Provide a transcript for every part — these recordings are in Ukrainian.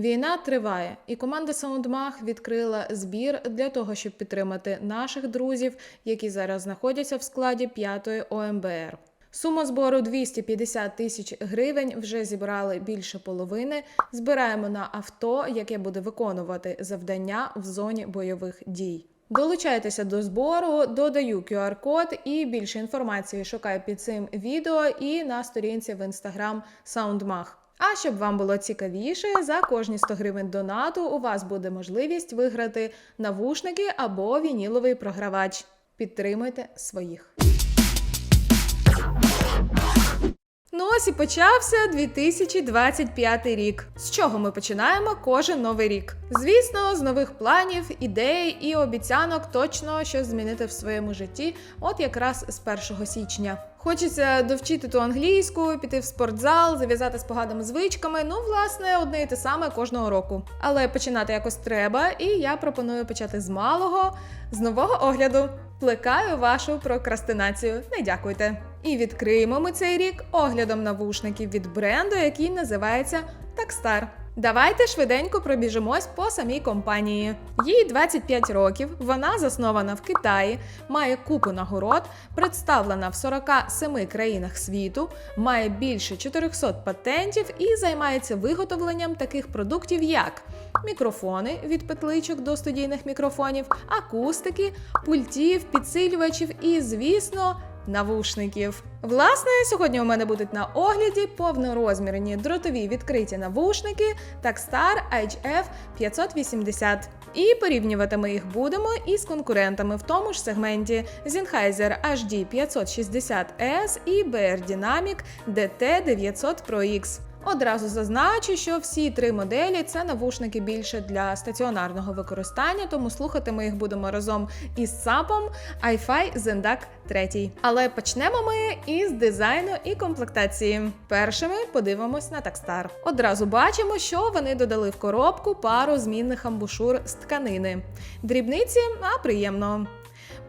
Війна триває, і команда Саундмаг відкрила збір для того, щоб підтримати наших друзів, які зараз знаходяться в складі 5-ї ОМБР. Сума збору 250 тисяч гривень вже зібрали більше половини. Збираємо на авто, яке буде виконувати завдання в зоні бойових дій. Долучайтеся до збору, додаю QR-код і більше інформації шукаю під цим відео і на сторінці в інстаграм SoundMag. А щоб вам було цікавіше, за кожні 100 гривень донату у вас буде можливість виграти навушники або вініловий програвач. Підтримуйте своїх. Ну ось і почався 2025 рік. З чого ми починаємо кожен новий рік? Звісно, з нових планів, ідей і обіцянок точно щось змінити в своєму житті, от якраз з 1 січня. Хочеться довчити ту англійську, піти в спортзал, зав'язати з поганими звичками. Ну, власне, одне і те саме кожного року. Але починати якось треба, і я пропоную почати з малого, з нового огляду. Плекаю вашу прокрастинацію. Не дякуйте. І відкриємо ми цей рік оглядом навушників від бренду, який називається Takstar. Давайте швиденько пробіжимось по самій компанії. Їй 25 років, вона заснована в Китаї, має купу нагород, представлена в 47 країнах світу, має більше 400 патентів і займається виготовленням таких продуктів, як мікрофони від петличок до студійних мікрофонів, акустики, пультів, підсилювачів і, звісно, навушників. Власне, сьогодні у мене будуть на огляді повнорозмірні дротові відкриті навушники Takstar HF 580. І порівнювати ми їх будемо із конкурентами в тому ж сегменті Sennheiser HD 560S і BR Dynamic DT 900 Pro X. Одразу зазначу, що всі три моделі це навушники більше для стаціонарного використання, тому слухати ми їх будемо разом із САПом iFi Zendak 3. Але почнемо ми із дизайну і комплектації. Першими подивимось на Takstar. Одразу бачимо, що вони додали в коробку пару змінних амбушур з тканини. Дрібниці, а приємно.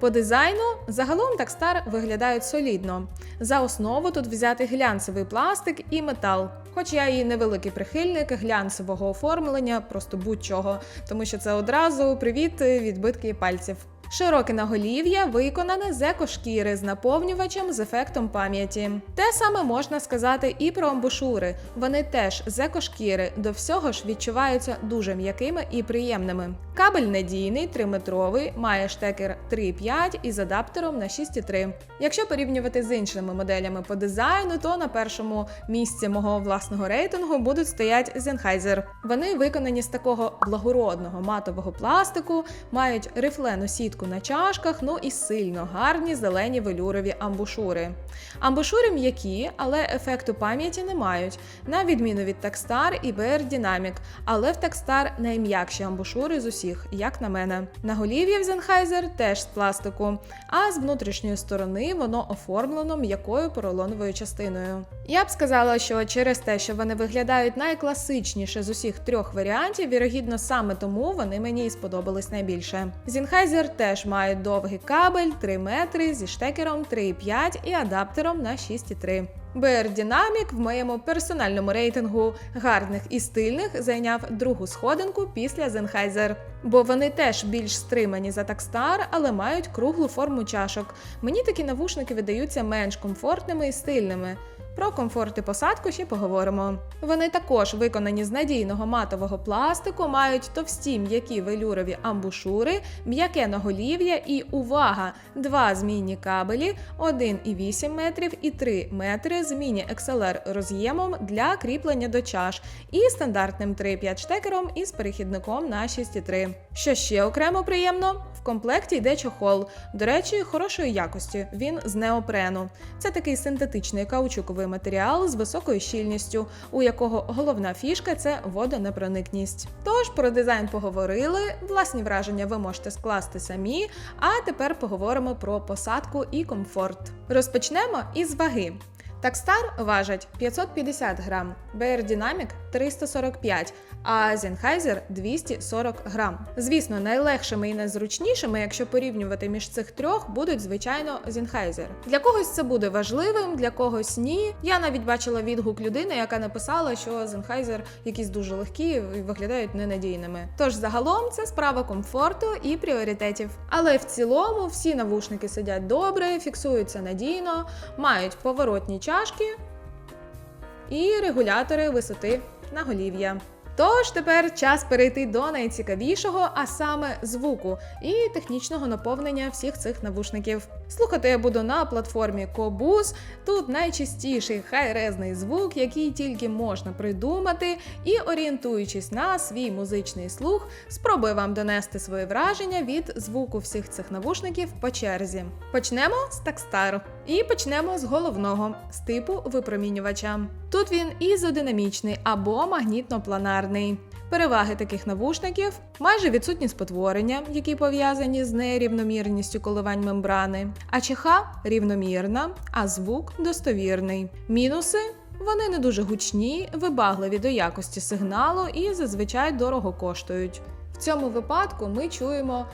По дизайну загалом такстар виглядають солідно. За основу тут взяти глянцевий пластик і метал. Хоч я і невеликий прихильник глянцевого оформлення, просто будь-чого, тому що це одразу привіт відбитки пальців. Широке наголів'я виконане з екошкіри з наповнювачем з ефектом пам'яті. Те саме можна сказати і про амбушури. Вони теж з екошкіри до всього ж відчуваються дуже м'якими і приємними. Кабель надійний, 3-метровий, має штекер 3,5 із адаптером на 6,3. Якщо порівнювати з іншими моделями по дизайну, то на першому місці мого власного рейтингу будуть стоять Sennheiser. Вони виконані з такого благородного матового пластику, мають рифлену сітку на чашках, ну і сильно гарні зелені велюрові амбушури. Амбушури м'які, але ефекту пам'яті не мають, на відміну від Takstar і BR Dynamic, але в Takstar найм'якші амбушури з усіх, як на мене. Наголів'я в Sennheiser теж з пластику, а з внутрішньої сторони воно оформлено м'якою поролоновою частиною. Я б сказала, що через те, що вони виглядають найкласичніше з усіх трьох варіантів, вірогідно саме тому вони мені і сподобались найбільше. Sennheiser теж мають довгий кабель 3 метри зі штекером 3,5 і адаптером на 6,3. BR Dynamic в моєму персональному рейтингу гарних і стильних зайняв другу сходинку після Sennheiser. Бо вони теж більш стримані за Takstar, але мають круглу форму чашок. Мені такі навушники видаються менш комфортними і стильними. Про комфорт і посадку ще поговоримо. Вони також виконані з надійного матового пластику, мають товсті м'які велюрові амбушури, м'яке наголів'я і увага! Два змінні кабелі 1,8 метрів і 3 метри з міні-XLR роз'ємом для кріплення до чаш і стандартним 3,5 штекером із перехідником на 6,3. Що ще окремо приємно? В комплекті йде чохол. До речі, хорошої якості. Він з неопрену. Це такий синтетичний каучуковий матеріал з високою щільністю, у якого головна фішка це водонепроникність. Тож про дизайн поговорили. Власні враження ви можете скласти самі. А тепер поговоримо про посадку і комфорт. Розпочнемо із ваги. Такстар важить 550 грам, BR Dynamic 345, а Sennheiser 240 грам. Звісно, найлегшими і найзручнішими, якщо порівнювати між цих трьох, будуть звичайно Sennheiser. Для когось це буде важливим, для когось ні. Я навіть бачила відгук людини, яка написала, що Sennheiser якісь дуже легкі і виглядають ненадійними. Тож загалом це справа комфорту і пріоритетів. Але в цілому всі навушники сидять добре, фіксуються надійно, мають поворотні чашки і регулятори висоти наголів'я. Тож тепер час перейти до найцікавішого, а саме звуку і технічного наповнення всіх цих навушників. Слухати я буду на платформі Qobuz. Тут найчастіший хайрезний звук, який тільки можна придумати, і орієнтуючись на свій музичний слух, спробую вам донести свої враження від звуку всіх цих навушників по черзі. Почнемо з Такстару. І почнемо з головного з типу випромінювача. Тут він ізодинамічний або магнітно-планарний. Переваги таких навушників майже відсутні спотворення, які пов'язані з нерівномірністю коливань мембрани, а чиха рівномірна, а звук достовірний. Мінуси вони не дуже гучні, вибагливі до якості сигналу і зазвичай дорого коштують. В цьому випадку ми чуємо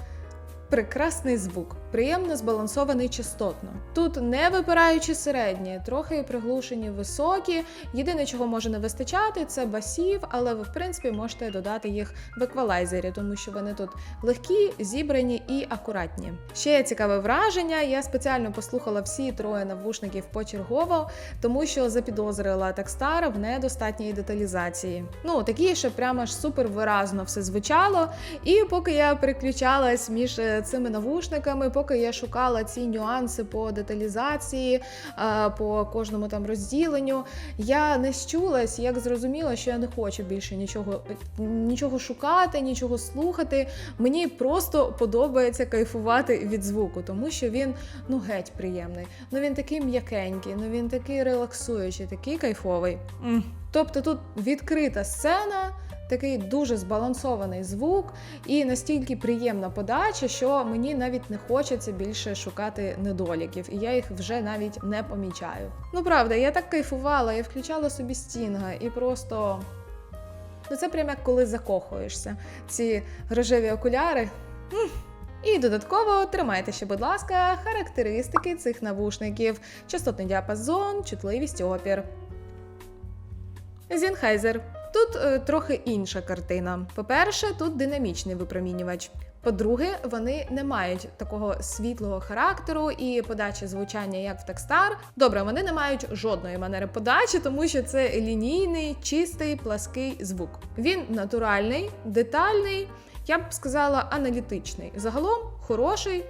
прекрасний звук, приємно збалансований частотно. Тут не випираючі середні, трохи приглушені високі. Єдине, чого може не вистачати, це басів, але ви в принципі можете додати їх в еквалайзері, тому що вони тут легкі, зібрані і акуратні. Ще є цікаве враження. Я спеціально послухала всі троє навушників почергово, тому що запідозрила Techstar в недостатній деталізації. Ну такі, що прямо ж супер виразно все звучало. І поки я переключалась між е, цими навушниками, поки я шукала ці нюанси по деталізації, е, по кожному там розділенню, я не щулась, як зрозуміла, що я не хочу більше нічого, нічого шукати, нічого слухати. Мені просто подобається кайфувати від звуку, тому що він ну геть приємний. Ну він такий м'якенький, ну він такий релаксуючий, такий кайфовий. Тобто тут відкрита сцена. Такий дуже збалансований звук і настільки приємна подача, що мені навіть не хочеться більше шукати недоліків, і я їх вже навіть не помічаю. Ну правда, я так кайфувала, я включала собі стінга і просто. Ну це прямо як коли закохуєшся. Ці рожеві окуляри. І додатково тримайте ще, будь ласка, характеристики цих навушників: частотний діапазон, чутливість опір. Зінхайзер. Тут е, трохи інша картина. По-перше, тут динамічний випромінювач. По-друге, вони не мають такого світлого характеру і подачі звучання, як в Techstar. Добре, вони не мають жодної манери подачі, тому що це лінійний, чистий, плаский звук. Він натуральний, детальний, я б сказала, аналітичний. Загалом хороший,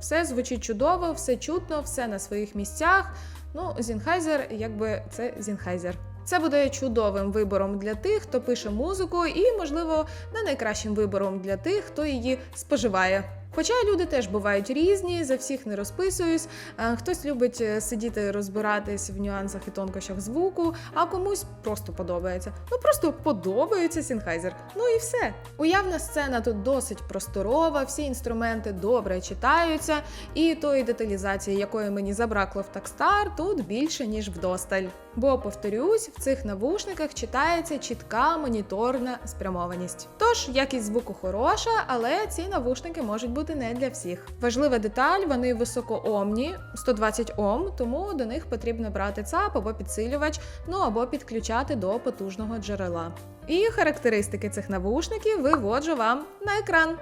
все звучить чудово, все чутно, все на своїх місцях. Ну, Зінхайзер, якби це Зінхайзер. Це буде чудовим вибором для тих, хто пише музику, і, можливо, не найкращим вибором для тих, хто її споживає. Хоча люди теж бувають різні, за всіх не розписуюсь. Е, Хтось любить е, сидіти розбиратись в нюансах і тонкощах звуку, а комусь просто подобається. Ну просто подобається Сінхайзер. Ну і все. Уявна сцена тут досить просторова, всі інструменти добре читаються, і тої деталізації, якої мені забракло в Такстар, тут більше ніж вдосталь. Бо, повторюсь, в цих навушниках читається чітка моніторна спрямованість. Тож якість звуку хороша, але ці навушники можуть бути не для всіх. Важлива деталь, вони високоомні, 120 Ом, тому до них потрібно брати ЦАП або підсилювач, ну або підключати до потужного джерела. І характеристики цих навушників виводжу вам на екран.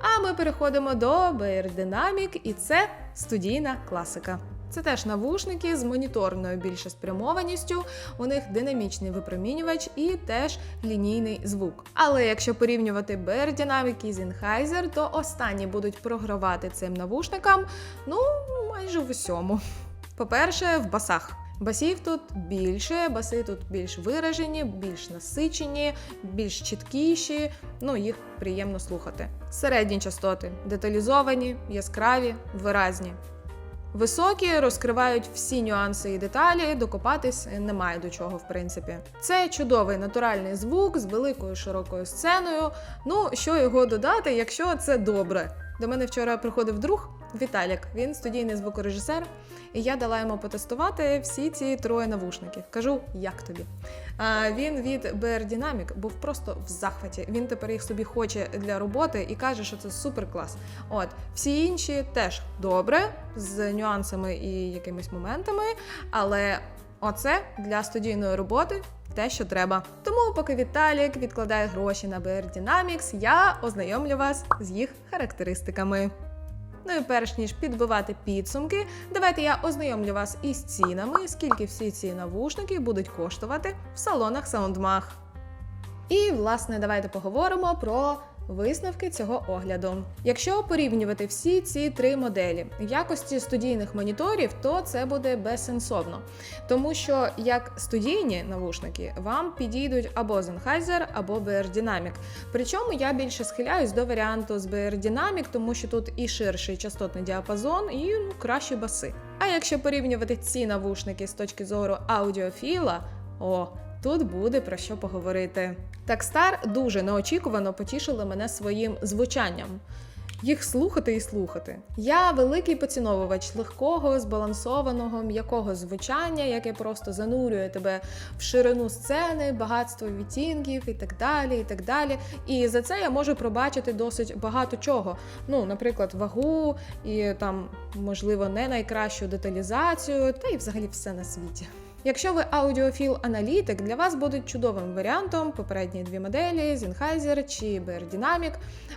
А ми переходимо до BR і це студійна класика. Це теж навушники з моніторною більше спрямованістю. У них динамічний випромінювач і теж лінійний звук. Але якщо порівнювати BR Dynamic і Sennheiser, то останні будуть програвати цим навушникам ну майже в усьому. По-перше, в басах. Басів тут більше, баси тут більш виражені, більш насичені, більш чіткіші. Ну, їх приємно слухати. Середні частоти деталізовані, яскраві, виразні. Високі розкривають всі нюанси і деталі, докопатись немає до чого, в принципі. Це чудовий натуральний звук з великою широкою сценою. Ну, що його додати, якщо це добре. До мене вчора приходив друг Віталік. Він студійний звукорежисер, і я дала йому потестувати всі ці троє навушників. Кажу, як тобі? А він від BR Dynamic був просто в захваті. Він тепер їх собі хоче для роботи і каже, що це супер клас. От всі інші теж добре, з нюансами і якимись моментами, але оце для студійної роботи. Те, що треба. Тому, поки Віталік відкладає гроші на BR Dynamics, я ознайомлю вас з їх характеристиками. Ну і перш ніж підбивати підсумки, давайте я ознайомлю вас із цінами, скільки всі ці навушники будуть коштувати в салонах Саундмах. І, власне, давайте поговоримо про висновки цього огляду. Якщо порівнювати всі ці три моделі якості студійних моніторів, то це буде безсенсовно, тому що як студійні навушники вам підійдуть або Sennheiser, або BR Dynamic. Причому я більше схиляюсь до варіанту з BR Dynamic, тому що тут і ширший частотний діапазон, і ну, кращі баси. А якщо порівнювати ці навушники з точки зору аудіофіла, о, Тут буде про що поговорити. Такстар дуже неочікувано потішили мене своїм звучанням. Їх слухати і слухати. Я великий поціновувач легкого, збалансованого, м'якого звучання, яке просто занурює тебе в ширину сцени, багатство відтінків і так далі. І так далі. І за це я можу пробачити досить багато чого. Ну, наприклад, вагу і там, можливо, не найкращу деталізацію, та й взагалі все на світі. Якщо ви аудіофіл-аналітик, для вас будуть чудовим варіантом попередні дві моделі Sennheiser чи BR Dynamic.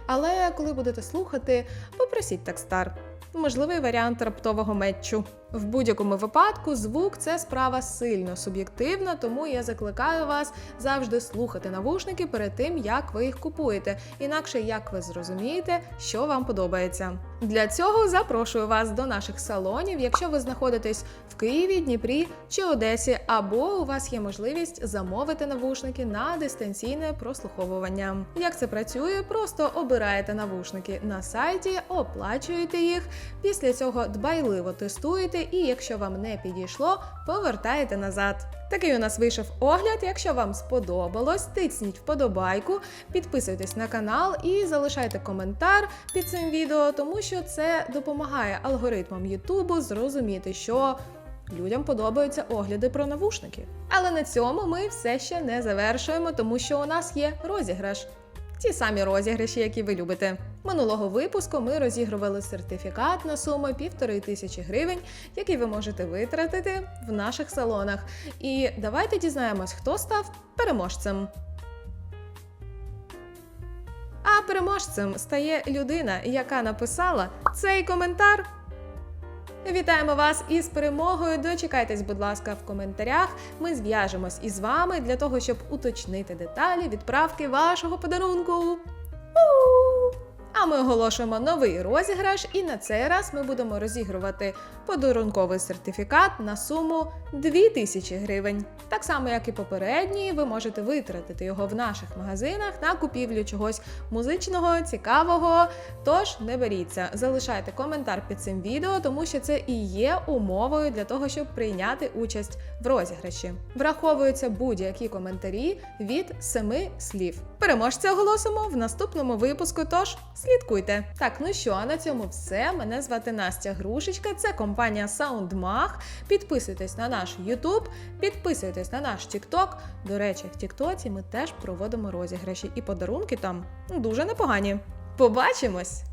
Але коли будете слухати, попросіть Techstar. Можливий варіант раптового метчу. В будь-якому випадку звук це справа сильно суб'єктивна, тому я закликаю вас завжди слухати навушники перед тим, як ви їх купуєте. Інакше як ви зрозумієте, що вам подобається. Для цього запрошую вас до наших салонів, якщо ви знаходитесь в Києві, Дніпрі чи Одесі, або у вас є можливість замовити навушники на дистанційне прослуховування. Як це працює? Просто обираєте навушники на сайті, оплачуєте їх. Після цього дбайливо тестуєте, і якщо вам не підійшло, повертаєте назад. Такий у нас вийшов огляд. Якщо вам сподобалось, тисніть вподобайку, підписуйтесь на канал і залишайте коментар під цим відео, тому що це допомагає алгоритмам Ютубу зрозуміти, що людям подобаються огляди про навушники. Але на цьому ми все ще не завершуємо, тому що у нас є розіграш. Ті самі розіграші, які ви любите. Минулого випуску ми розігрували сертифікат на суму півтори тисячі гривень, який ви можете витратити в наших салонах. І давайте дізнаємось, хто став переможцем. А переможцем стає людина, яка написала цей коментар. Вітаємо вас із перемогою. Дочекайтесь, будь ласка, в коментарях. Ми зв'яжемось із вами для того, щоб уточнити деталі відправки вашого подарунку. А ми оголошуємо новий розіграш, і на цей раз ми будемо розігрувати подарунковий сертифікат на суму 2000 гривень. Так само, як і попередній, ви можете витратити його в наших магазинах на купівлю чогось музичного, цікавого. Тож не беріться, залишайте коментар під цим відео, тому що це і є умовою для того, щоб прийняти участь в розіграші. Враховуються будь-які коментарі від семи слів. Переможця оголосимо в наступному випуску. Тож слідкуйте. Так, ну що, а на цьому все. Мене звати Настя Грушечка. Це компанія SoundMag. Підписуйтесь на наш YouTube, підписуйтесь на наш TikTok. До речі, в TikTok ми теж проводимо розіграші, і подарунки там дуже непогані. Побачимось!